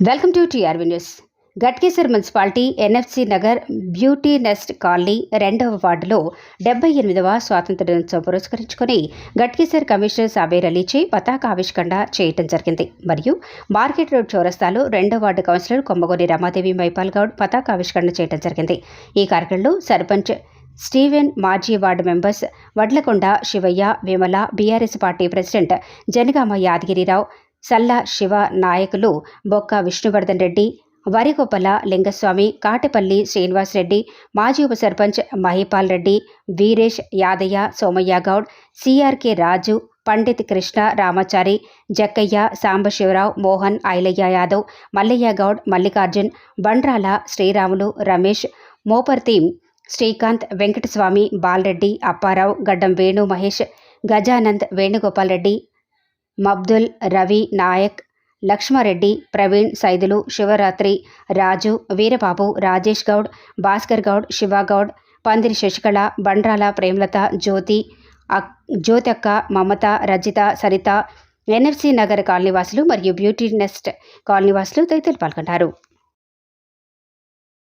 Welcome to TRV news. Ghatkesar municipality NFC Nagar beauty nest colony రెండవ వార్డులో డెబ్బై ఎనిమిదవ స్వాతంత్ర దినోత్సవం పురస్కరించుకుని గట్కేసర్ కమిషనర్ సాబేర్ అలీచే పతాక ఆవిష్కరణ చేయటం జరిగింది. మరియు మార్కెట్ రోడ్ చౌరస్తాలో రెండవ వార్డు కౌన్సిలర్ కొమ్మగోని రమాదేవి మైపాల్ గౌడ్ పతాక ఆవిష్కరణ చేయటం జరిగింది. ఈ కార్యక్రమంలో సర్పంచ్ స్టీవెన్ మాజీ ward members Vadlakonda Shivaiah Vimala BRS party president Janagama Yadagiri Rao Salla Shiva నాయకులు బొక్క విష్ణువర్ధన్ రెడ్డి వరిగొప్పల లింగస్వామి కాటపల్లి శ్రీనివాస్ రెడ్డి మాజీ ఉప sarpanch Mahipal Reddy Veeresh Yadaiah Somaiah Goud C R K Raju Pandit Krishna Ramachari Jakkaiah Sambasivarao Mohan Ailaiah Yadav Mallaiah Goud Mallikarjun Bandrala Sriramulu Ramesh Mopparthi Srikanth Venkataswamy Balareddy Appa Rao Gaddam Venu Mahesh Gajanand Venugopal Reddy మబ్దుల్ Ravi Naik Lakshma Reddy Praveen Saidulu Shivaratri రాజు వీరబాబు రాజేష్ గౌడ్ భాస్కర్ గౌడ్ శివగౌడ్ పందిరి శశికళ బండ్రాల ప్రేమలత జ్యోతి అక్ జ్యోతక్క Mamatha Rajitha Saritha NFC Nagar కాలనీవాసులు మరియు beauty NEFT కాలనీవాసులు తదితరులు పాల్గొన్నారు.